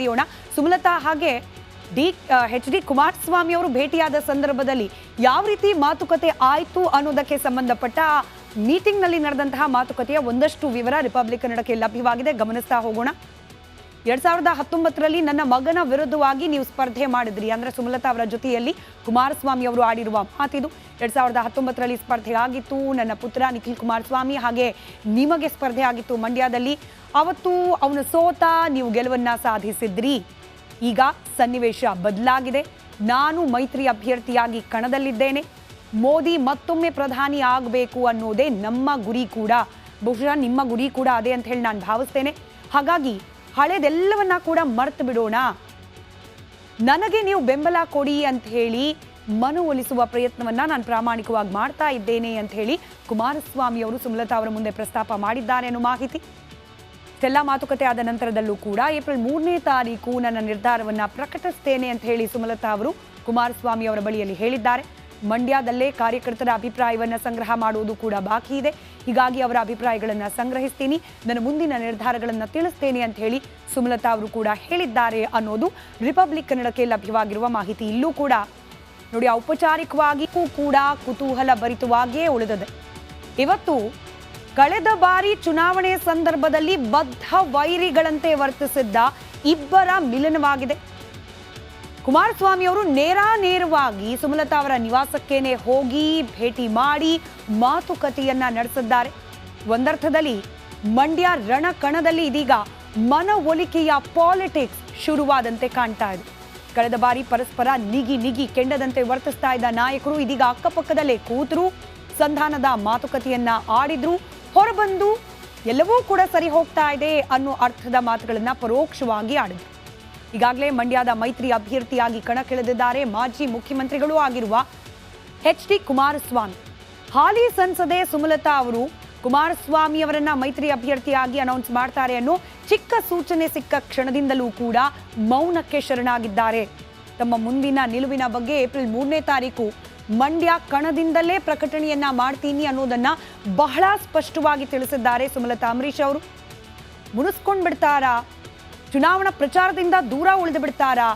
ಮುಂದುವರಿಯೋಣ ಸುಮಲತಾ ಹಾಗೆ D H D Kumaraswamy ಅವರು ಭೇಟಿಯಾದ ಸಂದರ್ಭದಲ್ಲಿ ಯಾವ ರೀತಿ ಮಾತುಕತೆ ಆಯಿತು ಅನ್ನೋದಕ್ಕೆ ಸಂಬಂಧಪಟ್ಟ ಮೀಟಿಂಗ್ನಲ್ಲಿ ನಡೆದಂತಹ ಮಾತುಕತೆಯ ಒಂದಷ್ಟು ವಿವರ ರಿಪಬ್ಲಿಕ್ ಕನ್ನಡಕ್ಕೆ ಲಭ್ಯವಾಗಿದೆ. ಗಮನಿಸ್ತಾ ಹೋಗೋಣ. ಎರಡ್ ಸಾವಿರದ ಹತ್ತೊಂಬತ್ತರಲ್ಲಿ ನನ್ನ ಮಗನ ವಿರುದ್ಧವಾಗಿ ನೀವು ಸ್ಪರ್ಧೆ ಮಾಡಿದ್ರಿ. ಅಂದ್ರೆ ಸುಮಲತಾ ಅವರ ಜೊತೆಯಲ್ಲಿ ಕುಮಾರಸ್ವಾಮಿ ಅವರು ಆಡಿರುವ ಮಾತಿದು. ಎರಡ್ ಸಾವಿರದ ಹತ್ತೊಂಬತ್ತರಲ್ಲಿ ಸ್ಪರ್ಧೆ ಆಗಿತ್ತು. ನನ್ನ ಪುತ್ರ ನಿಖಿಲ್ ಕುಮಾರಸ್ವಾಮಿ ಹಾಗೆ ನಿಮಗೆ ಸ್ಪರ್ಧೆ ಆಗಿತ್ತು ಮಂಡ್ಯದಲ್ಲಿ. ಅವತ್ತು ಅವನು ಸೋತ ನೀವು ಗೆಲುವನ್ನ ಸಾಧಿಸಿದ್ರಿ. ಈಗ ಸನ್ನಿವೇಶ ಬದಲಾಗಿದೆ. ನಾನು ಮೈತ್ರಿ ಅಭ್ಯರ್ಥಿಯಾಗಿ ಕಣದಲ್ಲಿದ್ದೇನೆ. ಮೋದಿ ಮತ್ತೊಮ್ಮೆ ಪ್ರಧಾನಿ ಆಗಬೇಕು ಅನ್ನೋದೇ ನಮ್ಮ ಗುರಿ ಕೂಡ. ಬಹುಶಃ ನಿಮ್ಮ ಗುರಿ ಕೂಡ ಅದೇ ಅಂತ ಹೇಳಿ ನಾನು ಭಾವಿಸ್ತೇನೆ. ಹಾಗಾಗಿ ಹಳೆದೆಲ್ಲವನ್ನ ಕೂಡ ಮರ್ತು ಬಿಡೋಣ. ನನಗೆ ನೀವು ಬೆಂಬಲ ಕೊಡಿ ಅಂತ ಹೇಳಿ ಮನವೊಲಿಸುವ ಪ್ರಯತ್ನವನ್ನ ನಾನು ಪ್ರಾಮಾಣಿಕವಾಗಿ ಮಾಡ್ತಾ ಇದ್ದೇನೆ ಅಂತ ಹೇಳಿ ಕುಮಾರಸ್ವಾಮಿ ಅವರು ಸುಮಲತಾ ಅವರ ಮುಂದೆ ಪ್ರಸ್ತಾಪ ಮಾಡಿದ್ದಾರೆ ಅನ್ನೋ ಮಾಹಿತಿ. ಎಲ್ಲ ಮಾತುಕತೆ ಆದ ನಂತರದಲ್ಲೂ ಕೂಡ ಏಪ್ರಿಲ್ ಮೂರನೇ ತಾರೀಕು ನನ್ನ ನಿರ್ಧಾರವನ್ನ ಪ್ರಕಟಿಸ್ತೇನೆ ಅಂತ ಹೇಳಿ ಸುಮಲತಾ ಅವರು ಕುಮಾರಸ್ವಾಮಿ ಅವರ ಬಳಿಯಲ್ಲಿ ಹೇಳಿದ್ದಾರೆ. ಮಂಡ್ಯದಲ್ಲೇ ಕಾರ್ಯಕರ್ತರ ಅಭಿಪ್ರಾಯವನ್ನು ಸಂಗ್ರಹ ಮಾಡುವುದು ಕೂಡ ಬಾಕಿ ಇದೆ. ಹೀಗಾಗಿ ಅವರ ಅಭಿಪ್ರಾಯಗಳನ್ನು ಸಂಗ್ರಹಿಸ್ತೀನಿ. ನನ್ನ ಮುಂದಿನ ನಿರ್ಧಾರಗಳನ್ನು ತಿಳಿಸ್ತೇನೆ ಅಂತ ಹೇಳಿ ಸುಮಲತಾ ಅವರು ಕೂಡ ಹೇಳಿದ್ದಾರೆ ಅನ್ನೋದು ರಿಪಬ್ಲಿಕ್ ಕನ್ನಡಕ್ಕೆ ಲಭ್ಯವಾಗಿರುವ ಮಾಹಿತಿ. ಇಲ್ಲೂ ಕೂಡ ನೋಡಿ, ಔಪಚಾರಿಕವಾಗಿಯೂ ಕೂಡ ಕುತೂಹಲ ಭರಿತವಾಗಿಯೇ ಉಳಿದಿದೆ. ಇವತ್ತು ಕಳೆದ ಬಾರಿ ಚುನಾವಣೆ ಸಂದರ್ಭದಲ್ಲಿ ಬದ್ಧ ವೈರಿಗಳಂತೆ ವರ್ತಿಸಿದ್ದ ಇಬ್ಬರ ಮಿಲನವಾಗಿದೆ. ಕುಮಾರಸ್ವಾಮಿ ಅವರು ನೇರ ನೇರವಾಗಿ ಸುಮಲತಾ ಅವರ ನಿವಾಸಕ್ಕೇನೆ ಹೋಗಿ ಭೇಟಿ ಮಾಡಿ ಮಾತುಕತೆಯನ್ನ ನಡೆಸಿದ್ದಾರೆ. ಒಂದರ್ಥದಲ್ಲಿ ಮಂಡ್ಯ ರಣಕಣದಲ್ಲಿ ಇದೀಗ ಮನವೊಲಿಕೆಯ ಪಾಲಿಟಿಕ್ಸ್ ಶುರುವಾದಂತೆ ಕಾಣ್ತಾ ಇದೆ. ಕಳೆದ ಬಾರಿ ಪರಸ್ಪರ ನಿಗಿ ನಿಗಿ ಕೆಂಡದಂತೆ ವರ್ತಿಸ್ತಾ ಇದ್ದ ನಾಯಕರು ಇದೀಗ ಅಕ್ಕಪಕ್ಕದಲ್ಲೇ ಕೂತರು, ಸಂಧಾನದ ಮಾತುಕತೆಯನ್ನ ಆಡಿದ್ರು, ಹೊರಬಂದು ಎಲ್ಲವೂ ಕೂಡ ಸರಿ ಹೋಗ್ತಾ ಇದೆ ಅನ್ನೋ ಅರ್ಥದ ಮಾತುಗಳನ್ನ ಪರೋಕ್ಷವಾಗಿ ಆಡಿದ್ರು. ಈಗಾಗಲೇ ಮಂಡ್ಯದ ಮೈತ್ರಿ ಅಭ್ಯರ್ಥಿಯಾಗಿ ಕಣಕ್ಕಿಳಿದಿದ್ದಾರೆ ಮಾಜಿ ಮುಖ್ಯಮಂತ್ರಿಗಳೂ ಆಗಿರುವ ಎಚ್ ಡಿ ಕುಮಾರಸ್ವಾಮಿ. ಹಾಲಿ ಸಂಸದೆ ಸುಮಲತಾ ಅವರು ಕುಮಾರಸ್ವಾಮಿ ಅವರನ್ನ ಮೈತ್ರಿ ಅಭ್ಯರ್ಥಿಯಾಗಿ ಅನೌನ್ಸ್ ಮಾಡ್ತಾರೆ ಅನ್ನೋ ಚಿಕ್ಕ ಸೂಚನೆ ಸಿಕ್ಕ ಕ್ಷಣದಿಂದಲೂ ಕೂಡ ಮೌನಕ್ಕೆ ಶರಣಾಗಿದ್ದಾರೆ. ತಮ್ಮ ಮುಂದಿನ ನಿಲುವಿನ ಬಗ್ಗೆ ಏಪ್ರಿಲ್ ಮೂರನೇ ತಾರೀಕು ಮಂಡ್ಯ ಕಣದಿಂದಲೇ ಪ್ರಕಟಣೆಯನ್ನ ಮಾಡ್ತೀನಿ ಅನ್ನೋದನ್ನ ಬಹಳ ಸ್ಪಷ್ಟವಾಗಿ ತಿಳಿಸಿದ್ದಾರೆ ಸುಮಲತಾ ಅಂಬರೀಶ್ ಅವರು. ಮುನಿಸ್ಕೊಂಡ್ ಬಿಡ್ತಾರಾ ಚುನಾವಣಾ ಪ್ರಚಾರದಿಂದ ದೂರ ಉಳಿದು ಬಿಡ್ತಾರಾ?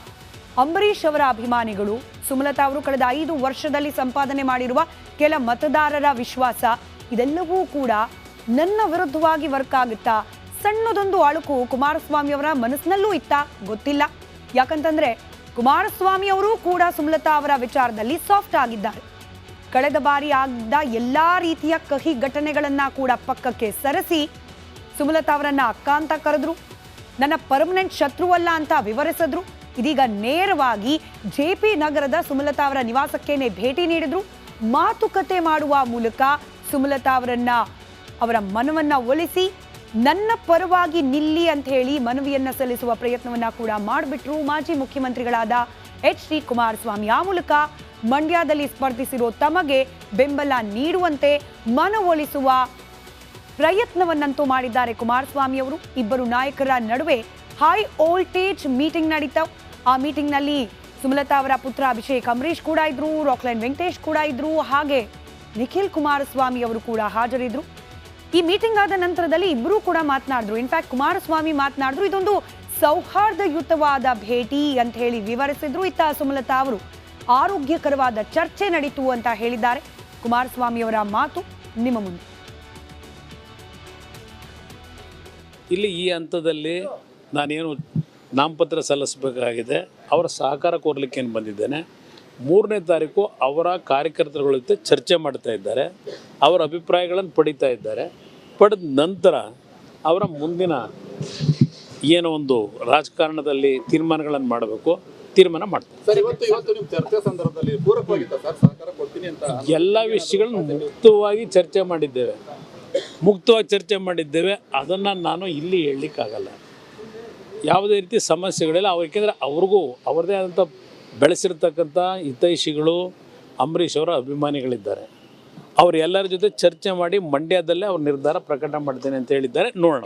ಅಂಬರೀಷ್ ಅವರ ಅಭಿಮಾನಿಗಳು, ಸುಮಲತಾ ಅವರು ಕಳೆದ ಐದು ವರ್ಷದಲ್ಲಿ ಸಂಪಾದನೆ ಮಾಡಿರುವ ಕೆಲ ಮತದಾರರ ವಿಶ್ವಾಸ, ಇದೆಲ್ಲವೂ ಕೂಡ ನನ್ನ ವಿರುದ್ಧವಾಗಿ ವರ್ಕ್ ಆಗುತ್ತಾ? ಸಣ್ಣದೊಂದು ಅಳುಕು ಕುಮಾರಸ್ವಾಮಿ ಅವರ ಮನಸ್ಸಿನಲ್ಲೂ ಇತ್ತ? ಗೊತ್ತಿಲ್ಲ. ಯಾಕಂತಂದ್ರೆ, ಕುಮಾರಸ್ವಾಮಿ ಅವರು ಕೂಡ ಸುಮಲತಾ ಅವರ ವಿಚಾರದಲ್ಲಿ ಸಾಫ್ಟ್ ಆಗಿದ್ದಾರೆ. ಕಳೆದ ಬಾರಿ ಆಗಿದ್ದ ಎಲ್ಲಾ ರೀತಿಯ ಕಹಿ ಘಟನೆಗಳನ್ನ ಕೂಡ ಪಕ್ಕಕ್ಕೆ ಸರಿಸಿ ಸುಮಲತಾ ಅವರನ್ನ ಅಕ್ಕ ಅಂತ ಕರೆದ್ರು. ನನ್ನ ಪರ್ಮನೆಂಟ್ ಶತ್ರುವಲ್ಲ ಅಂತ ವಿವರಿಸಿದ್ರು. ಇದೀಗ ನೇರವಾಗಿ ಜೆ ಪಿ ನಗರದ ಸುಮಲತಾ ಅವರ ನಿವಾಸಕ್ಕೇನೆ ಭೇಟಿ ನೀಡಿದ್ರು. ಮಾತುಕತೆ ಮಾಡುವ ಮೂಲಕ ಸುಮಲತಾ ಅವರನ್ನ, ಅವರ ಮನವನ್ನ ಒಲಿಸಿ, ನನ್ನ ಪರವಾಗಿ ನಿಲ್ಲಿ ಅಂತ ಹೇಳಿ ಮನವಿಯನ್ನ ಸಲ್ಲಿಸುವ ಪ್ರಯತ್ನವನ್ನ ಕೂಡ ಮಾಡಿಬಿಟ್ರು ಮಾಜಿ ಮುಖ್ಯಮಂತ್ರಿಗಳಾದ ಎಚ್ ಡಿ ಕುಮಾರಸ್ವಾಮಿ. ಆ ಮೂಲಕ ಮಂಡ್ಯದಲ್ಲಿ ಸ್ಪರ್ಧಿಸಿರೋ ತಮಗೆ ಬೆಂಬಲ ನೀಡುವಂತೆ ಮನವೊಲಿಸುವ ಪ್ರಯತ್ನವನ್ನಂತೂ ಮಾಡಿದ್ದಾರೆ ಕುಮಾರಸ್ವಾಮಿ ಅವರು. ಇಬ್ಬರು ನಾಯಕರ ನಡುವೆ ಹೈ ವೋಲ್ಟೇಜ್ ಮೀಟಿಂಗ್ ನಡೀತಾವ್ ಆ ಮೀಟಿಂಗ್ನಲ್ಲಿ ಸುಮಲತಾ ಅವರ ಪುತ್ರ ಅಭಿಷೇಕ್ ಅಂಬರೀಶ್ ಕೂಡ ಇದ್ರು ರಾಕ್ಲೈನ್ ವೆಂಕಟೇಶ್ ಕೂಡ ಇದ್ರು, ಹಾಗೆ ನಿಖಿಲ್ ಕುಮಾರಸ್ವಾಮಿ ಅವರು ಕೂಡ ಹಾಜರಿದ್ರು. ಈ ಮೀಟಿಂಗ್ ಆದ ನಂತರದಲ್ಲಿ ಇಬ್ಬರೂ ಕೂಡ ಮಾತನಾಡಿದ್ರು. ಇನ್ಫ್ಯಾಕ್ಟ್ ಕುಮಾರಸ್ವಾಮಿ ಮಾತನಾಡಿದ್ರು. ಇದೊಂದು ಸೌಹಾರ್ದಯುತವಾದ ಭೇಟಿ ಅಂತ ಹೇಳಿ ವಿವರಿಸಿದ್ರು ಇತ್ತ ಸುಮಲತಾ ಅವರು. ಆರೋಗ್ಯಕರವಾದ ಚರ್ಚೆ ನಡೀತು ಅಂತ ಹೇಳಿದ್ದಾರೆ. ಕುಮಾರಸ್ವಾಮಿ ಅವರ ಮಾತು ನಿಮ್ಮ ಮುಂದೆ. ಇಲ್ಲಿ ಈ ಹಂತದಲ್ಲಿ ನಾನೇನು ನಾಮಪತ್ರ ಸಲ್ಲಿಸಬೇಕಾಗಿದೆ ಅವರ ಸಹಕಾರ ಕೋರ್ಲಿಕ್ಕೆ ಏನು ಬಂದಿದ್ದೇನೆ ಮೂರನೇ ತಾರೀಕು ಅವರ ಕಾರ್ಯಕರ್ತರುಗಳ ಜೊತೆ ಚರ್ಚೆ ಮಾಡ್ತಾ ಇದ್ದಾರೆ ಅವರ ಅಭಿಪ್ರಾಯಗಳನ್ನು ಪಡಿತಾ ಇದ್ದಾರೆ. ಪಡೆದ ನಂತರ ಅವರ ಮುಂದಿನ ಏನೋ ಒಂದು ರಾಜಕಾರಣದಲ್ಲಿ ತೀರ್ಮಾನಗಳನ್ನು ಮಾಡಬೇಕು ತೀರ್ಮಾನ ಮಾಡ್ತಾರೆ ಎಲ್ಲ ವಿಷಯಗಳನ್ನು ಮುಕ್ತವಾಗಿ ಚರ್ಚೆ ಮಾಡಿದ್ದೇವೆ. ಮುಕ್ತವಾಗಿ ಚರ್ಚೆ ಮಾಡಿದ್ದೇವೆ, ಅದನ್ನು ನಾನು ಇಲ್ಲಿ ಹೇಳಲಿಕ್ಕಾಗಲ್ಲ. ಯಾವುದೇ ರೀತಿ ಸಮಸ್ಯೆಗಳಿಲ್ಲ. ಅವ್ರು ಏಕೆಂದರೆ ಅವ್ರಿಗೂ ಅವ್ರದ್ದೇ ಆದಂಥ ಬೆಳೆಸಿರ್ತಕ್ಕಂಥ ಹಿತೈಷಿಗಳು ಅಂಬರೀಷ್ ಅವರ ಅಭಿಮಾನಿಗಳಿದ್ದಾರೆ. ಅವ್ರು ಎಲ್ಲರ ಜೊತೆ ಚರ್ಚೆ ಮಾಡಿ ಮಂಡ್ಯದಲ್ಲೇ ಅವ್ರ ನಿರ್ಧಾರ ಪ್ರಕಟ ಮಾಡ್ತೇನೆ ಅಂತ ಹೇಳಿದ್ದಾರೆ. ನೋಡೋಣ.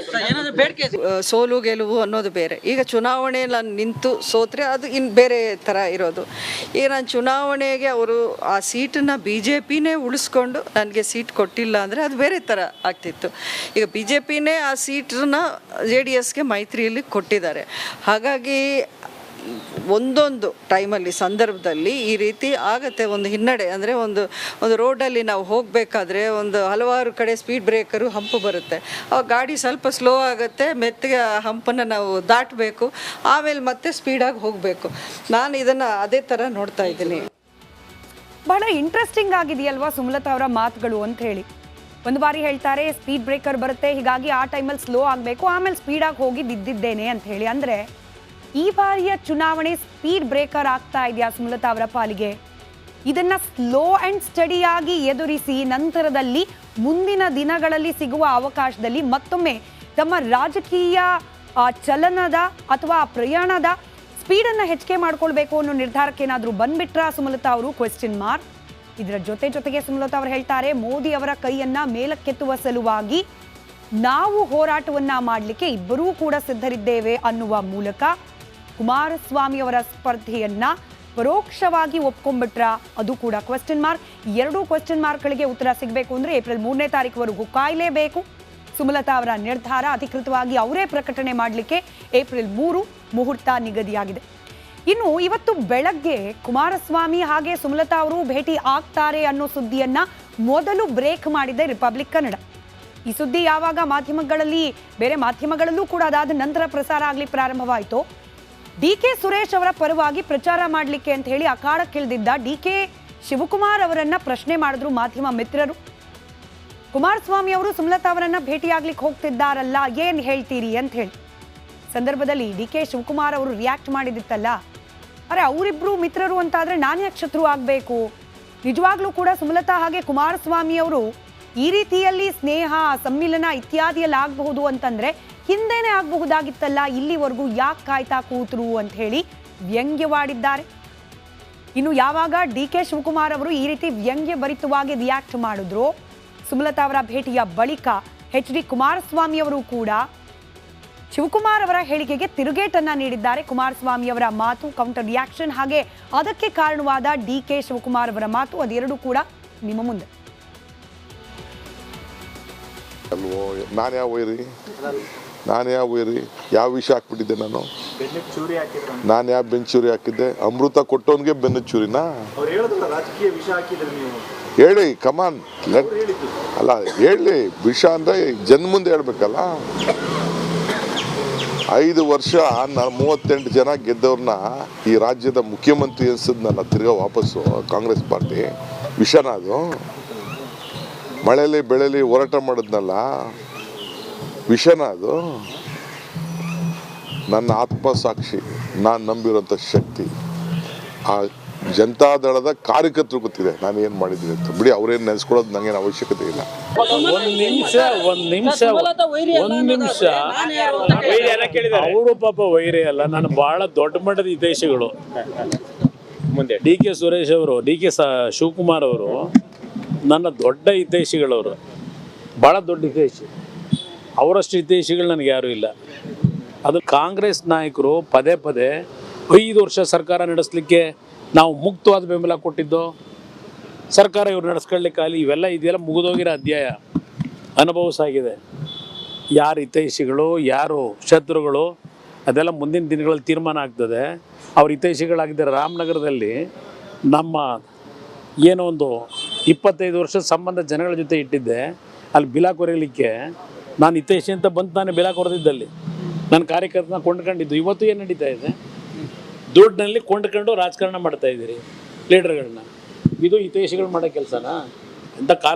ಸೋಲು ಗೆಲುವು ಅನ್ನೋದು ಬೇರೆ. ಈಗ ಚುನಾವಣೆ ನಾನು ನಿಂತು ಸೋತ್ರೆ ಅದು ಇನ್ನು ಬೇರೆ ಥರ ಇರೋದು. ಈಗ ನಾನು ಚುನಾವಣೆಗೆ ಅವರು ಆ ಸೀಟನ್ನು ಬಿ ಜೆ ಪಿನೇ ಉಳಿಸ್ಕೊಂಡು ನನಗೆ ಸೀಟ್ ಕೊಟ್ಟಿಲ್ಲ ಅಂದರೆ ಅದು ಬೇರೆ ಥರ ಆಗ್ತಿತ್ತು. ಈಗ ಬಿ ಜೆ ಪಿನೇ ಆ ಸೀಟನ್ನ ಜೆ ಡಿ ಎಸ್ಗೆ ಮೈತ್ರಿಯಲ್ಲಿ ಕೊಟ್ಟಿದ್ದಾರೆ. ಹಾಗಾಗಿ ಒಂದೊಂದು ಟೈಮಲ್ಲಿ, ಸಂದರ್ಭದಲ್ಲಿ ಈ ರೀತಿ ಆಗತ್ತೆ ಒಂದು ಹಿನ್ನಡೆ. ಅಂದರೆ ಒಂದು ಒಂದು ರೋಡಲ್ಲಿ ನಾವು ಹೋಗಬೇಕಾದ್ರೆ ಒಂದು ಹಲವಾರು ಕಡೆ ಸ್ಪೀಡ್ ಬ್ರೇಕರು ಹಂಪು ಬರುತ್ತೆ. ಆ ಗಾಡಿ ಸ್ವಲ್ಪ ಸ್ಲೋ ಆಗುತ್ತೆ, ಮೆತ್ತಗೆ ಹಂಪನ್ನು ನಾವು ದಾಟಬೇಕು, ಆಮೇಲೆ ಮತ್ತೆ ಸ್ಪೀಡಾಗಿ ಹೋಗಬೇಕು. ನಾನು ಇದನ್ನು ಅದೇ ಥರ ನೋಡ್ತಾ ಇದ್ದೀನಿ. ಬಹಳ ಇಂಟ್ರೆಸ್ಟಿಂಗ್ ಆಗಿದೆಯಲ್ವಾ ಸುಮಲತಾ ಅವರ ಮಾತುಗಳು ಅಂತ ಹೇಳಿ? ಒಂದು ಬಾರಿ ಹೇಳ್ತಾರೆ ಸ್ಪೀಡ್ ಬ್ರೇಕರ್ ಬರುತ್ತೆ, ಹೀಗಾಗಿ ಆ ಟೈಮಲ್ಲಿ ಸ್ಲೋ ಆಗಬೇಕು, ಆಮೇಲೆ ಸ್ಪೀಡಾಗಿ ಹೋಗಿ ಬಿದ್ದಿದ್ದೇನೆ ಅಂತ ಹೇಳಿ. ಅಂದರೆ ಈ ಬಾರಿಯ ಚುನಾವಣೆ ಸ್ಪೀಡ್ ಬ್ರೇಕರ್ ಆಗ್ತಾ ಇದೆಯಾ ಸುಮಲತಾ ಅವರ ಪಾಲಿಗೆ? ಇದನ್ನ ಸ್ಲೋ ಅಂಡ್ ಸ್ಟಡಿಯಾಗಿ ಎದುರಿಸಿ ನಂತರದಲ್ಲಿ ಮುಂದಿನ ದಿನಗಳಲ್ಲಿ ಸಿಗುವ ಅವಕಾಶದಲ್ಲಿ ಮತ್ತೊಮ್ಮೆ ತಮ್ಮ ರಾಜಕೀಯ ಚಲನದ ಅಥವಾ ಪ್ರಯಾಣದ ಪ್ರಯಾಣದ ಸ್ಪೀಡನ್ನು ಹೆಚ್ಚಿಗೆ ಮಾಡ್ಕೊಳ್ಬೇಕು ಅನ್ನೋ ನಿರ್ಧಾರಕ್ಕೆ ಏನಾದರೂ ಬಂದ್ಬಿಟ್ರಾ ಸುಮಲತಾ ಅವರು? ಕ್ವೆಶ್ಚನ್ ಮಾರ್ಕ್ ಇದರ ಜೊತೆ ಜೊತೆಗೆ ಸುಮಲತಾ ಅವರು ಹೇಳ್ತಾರೆ, ಮೋದಿ ಅವರ ಕೈಯನ್ನ ಮೇಲಕ್ಕೆತ್ತುವ ಸಲುವಾಗಿ ನಾವು ಹೋರಾಟವನ್ನ ಮಾಡಲಿಕ್ಕೆ ಇಬ್ಬರೂ ಕೂಡ ಸಿದ್ಧರಿದ್ದೇವೆ ಅನ್ನುವ ಮೂಲಕ ಕುಮಾರಸ್ವಾಮಿ ಅವರ ಸ್ಪರ್ಧೆಯನ್ನ ಪರೋಕ್ಷವಾಗಿ ಒಪ್ಕೊಂಡ್ಬಿಟ್ರ? ಅದು ಕೂಡ ಕ್ವಶನ್ ಮಾರ್ಕ್ ಎರಡೂ ಕ್ವೆಶ್ಚನ್ ಮಾರ್ಕ್ಗಳಿಗೆ ಉತ್ತರ ಸಿಗಬೇಕು ಅಂದ್ರೆ ಏಪ್ರಿಲ್ ಮೂರನೇ ತಾರೀಕುವರೆಗೂ ಕಾಯಲೇಬೇಕು. ಸುಮಲತಾ ಅವರ ನಿರ್ಧಾರ ಅಧಿಕೃತವಾಗಿ ಅವರೇ ಪ್ರಕಟಣೆ ಮಾಡಲಿಕ್ಕೆ ಏಪ್ರಿಲ್ ಮೂರು ಮುಹೂರ್ತ ನಿಗದಿಯಾಗಿದೆ. ಇನ್ನು ಇವತ್ತು ಬೆಳಗ್ಗೆ ಕುಮಾರಸ್ವಾಮಿ ಹಾಗೆ ಸುಮಲತಾ ಅವರು ಭೇಟಿ ಆಗ್ತಾರೆ ಅನ್ನೋ ಸುದ್ದಿಯನ್ನ ಮೊದಲು ಬ್ರೇಕ್ ಮಾಡಿದೆ ರಿಪಬ್ಲಿಕ್ ಕನ್ನಡ ಈ ಸುದ್ದಿ ಯಾವಾಗ ಮಾಧ್ಯಮಗಳಲ್ಲಿ, ಬೇರೆ ಮಾಧ್ಯಮಗಳಲ್ಲೂ ಕೂಡ ಅದಾದ ನಂತರ ಪ್ರಸಾರ ಆಗಲಿ ಪ್ರಾರಂಭವಾಯಿತು. ಡಿ ಕೆ ಸುರೇಶ್ ಅವರ ಪರವಾಗಿ ಪ್ರಚಾರ ಮಾಡಲಿಕ್ಕೆ ಅಂತ ಹೇಳಿ ಅಖಾಡಕ್ಕಿಳಿದಿದ್ದ ಡಿ ಕೆ ಶಿವಕುಮಾರ್ ಅವರನ್ನ ಪ್ರಶ್ನೆ ಮಾಡಿದ್ರು ಮಾಧ್ಯಮ ಮಿತ್ರರು. ಕುಮಾರಸ್ವಾಮಿ ಅವರು ಸುಮಲತಾ ಅವರನ್ನ ಭೇಟಿಯಾಗ್ಲಿಕ್ಕೆ ಹೋಗ್ತಿದ್ದಾರಲ್ಲ, ಏನ್ ಹೇಳ್ತೀರಿ ಅಂತ ಹೇಳಿ. ಸಂದರ್ಭದಲ್ಲಿ ಡಿ ಕೆ ಶಿವಕುಮಾರ್ ಅವರು ರಿಯಾಕ್ಟ್ ಮಾಡಿದಿತ್ತಲ್ಲ. ಅರೆ ಅವರಿಬ್ರು ಮಿತ್ರರು ಅಂತಾದ್ರೆ ನಾನು ಯಾಕೆ ಶತ್ರು ಆಗಬೇಕು? ನಿಜವಾಗ್ಲೂ ಕೂಡ ಸುಮಲತಾ ಹಾಗೆ ಕುಮಾರಸ್ವಾಮಿ ಅವರು ಈ ರೀತಿಯಲ್ಲಿ ಸ್ನೇಹ, ಸಮ್ಮಿಲನ ಇತ್ಯಾದಿಯಲ್ಲಿ ಆಗಬಹುದು ಅಂತಂದ್ರೆ ಹಿಂದೆನೇ ಆಗಬಹುದಾಗಿತ್ತಲ್ಲ, ಇಲ್ಲಿವರೆಗೂ ಯಾಕೆ ಕಾಯ್ತಾ ಕೂತರು ಅಂತ ಹೇಳಿ ವ್ಯಂಗ್ಯವಾಡಿದ್ದಾರೆ. ಇನ್ನು ಯಾವಾಗ ಡಿ ಕೆ ಶಿವಕುಮಾರ್ ಅವರು ಈ ರೀತಿ ವ್ಯಂಗ್ಯ ಭರಿತವಾಗಿ ರಿಯಾಕ್ಟ್ ಮಾಡಿದ್ರು, ಸುಮಲತಾ ಅವರ ಭೇಟಿಯ ಬಳಿಕ ಎಚ್ ಡಿ ಕುಮಾರಸ್ವಾಮಿ ಅವರು ಕೂಡ ಶಿವಕುಮಾರ್ ಅವರ ಹೇಳಿಕೆಗೆ ತಿರುಗೇಟನ್ನ ನೀಡಿದ್ದಾರೆ. ಕುಮಾರಸ್ವಾಮಿ ಅವರ ಮಾತು ಕೌಂಟರ್ ರಿಯಾಕ್ಷನ್ ಹಾಗೆ ಅದಕ್ಕೆ ಕಾರಣವಾದ ಡಿ ಕೆ ಶಿವಕುಮಾರ್ ಅವರ ಮಾತು, ಅದೆರಡೂ ಕೂಡ ನಿಮ್ಮ ಮುಂದೆ. ನಾನು ನಾನು ಯಾವ ವೈರಿ ಯಾವ ವಿಷ ಹಾಕ್ಬಿಟ್ಟಿದ್ದೆ ನಾನು? ನಾನು ಯಾವ ಬೆಂಚೂರಿ ಹಾಕಿದ್ದೆ? ಅಮೃತ ಕೊಟ್ಟವನಿಗೆ ಬೆನ್ನು ಚೂರಿನಾ? ಹೇಳಿ ಕಮಾನ್ ಅಲ್ಲ ಹೇಳಿ. ವಿಷ ಅಂದ್ರೆ ಜನ ಮುಂದೆ ಹೇಳ್ಬೇಕಲ್ಲ? ಐದು ವರ್ಷ ನಾನು ಮೂವತ್ತೆಂಟು ಜನ ಗೆದ್ದವ್ರನ್ನ ಈ ರಾಜ್ಯದ ಮುಖ್ಯಮಂತ್ರಿ ಅನ್ಸಿದ್ನಲ್ಲ ತಿರ್ಗಾ ವಾಪಸ್ಸು ಕಾಂಗ್ರೆಸ್ ಪಾರ್ಟಿ. ವಿಷನ ಅದು. ಮಳೆಲಿ ಬೆಳೆಲಿ ಹೋರಾಟ ಮಾಡಿದ್ನಲ್ಲ? ವಿಷನ ಅದು. ನನ್ನ ಆತ್ಮಸಾಕ್ಷಿ ನಾನು ನಂಬಿರೋಂಥ ಶಕ್ತಿ. ಆ ಜನತಾದಳದ ಕಾರ್ಯಕರ್ತರು ಗೊತ್ತಿದೆ ನಾನು ಏನು ಮಾಡಿದ್ದೀನಿ ಅಂತ. ಬಿಡಿ ಅವ್ರೇನು ನೆನೆಸ್ಕೊಳ್ಳೋದು ನಂಗೇನು ಅವಶ್ಯಕತೆ ಇಲ್ಲ. ಒಂದು ನಿಮಿಷ ಒಂದು ನಿಮಿಷ ಒಂದು ನಿಮಿಷ. ಅವರು ಪಾಪ ವೈರಿ ಅಲ್ಲ ನಾನು ಬಹಳ ದೊಡ್ಡ ಮಟ್ಟದ ಹಿತೈಷಿಗಳು. ಮುಂದೆ. ಡಿ ಕೆ ಸುರೇಶ್ ಅವರು ಡಿ ಕೆ ಶಿವಕುಮಾರ್ ಅವರು ನನ್ನ ದೊಡ್ಡ ಹಿತೈಷಿಗಳವರು. ಭಾಳ ದೊಡ್ಡ ಹಿತೈಷಿ. ಅವರಷ್ಟು ಹಿತೈಷಿಗಳು ನನಗೆ ಯಾರೂ ಇಲ್ಲ. ಅದು ಕಾಂಗ್ರೆಸ್ ನಾಯಕರು ಪದೇ ಪದೇ ಐದು ವರ್ಷ ಸರ್ಕಾರ ನಡೆಸಲಿಕ್ಕೆ ನಾವು ಮುಕ್ತವಾದ ಬೆಂಬಲ ಕೊಟ್ಟಿದ್ದು, ಸರ್ಕಾರ ಇವ್ರು ನಡೆಸ್ಕೊಳ್ಳಿಕ್ಕಾಗಲಿ ಇವೆಲ್ಲ ಇದೆಲ್ಲ ಮುಗಿದೋಗಿರೋ ಅಧ್ಯಾಯ. ಅನುಭವಿಸಾಗಿದೆ ಯಾರು ಹಿತೈಷಿಗಳು, ಯಾರು ಶತ್ರುಗಳು, ಅದೆಲ್ಲ ಮುಂದಿನ ದಿನಗಳಲ್ಲಿ ತೀರ್ಮಾನ ಆಗ್ತದೆ. ಅವ್ರ ಹಿತೈಷಿಗಳಾಗಿದ್ದಾರೆ ರಾಮನಗರದಲ್ಲಿ ನಮ್ಮ ಏನೋ ಒಂದು ಇಪ್ಪತ್ತೈದು ವರ್ಷದ ಸಂಬಂಧ ಜನಗಳ ಜೊತೆ ಇಟ್ಟಿದ್ದೆ. ಅಲ್ಲಿ ಬಿಲಾ ಹೊರಲಿಕ್ಕೆ ನಾನು ಹಿತೈಷಿ ಅಂತ ಬಂತು ನಾನು ಬಿಲಾಕ್ ಹೊಡೆದಿದ್ದಲ್ಲಿ ನನ್ನ ಕಾರ್ಯಕರ್ತನ ಕೊಂಡ್ಕೊಂಡಿದ್ದು. ಇವತ್ತು ಏನು ನಡೀತಾ ಇದೆ? ದುಡ್ಡಿನಲ್ಲಿ ಕೊಂಡ್ಕೊಂಡು ರಾಜಕಾರಣ ಮಾಡ್ತಾ ಇದ್ದೀರಿ, ಲೀಡರ್ಗಳನ್ನ. ಇದು ಹಿತೈಷಿಗಳು ಮಾಡೋ ಕೆಲಸನಾ? ಅಂತ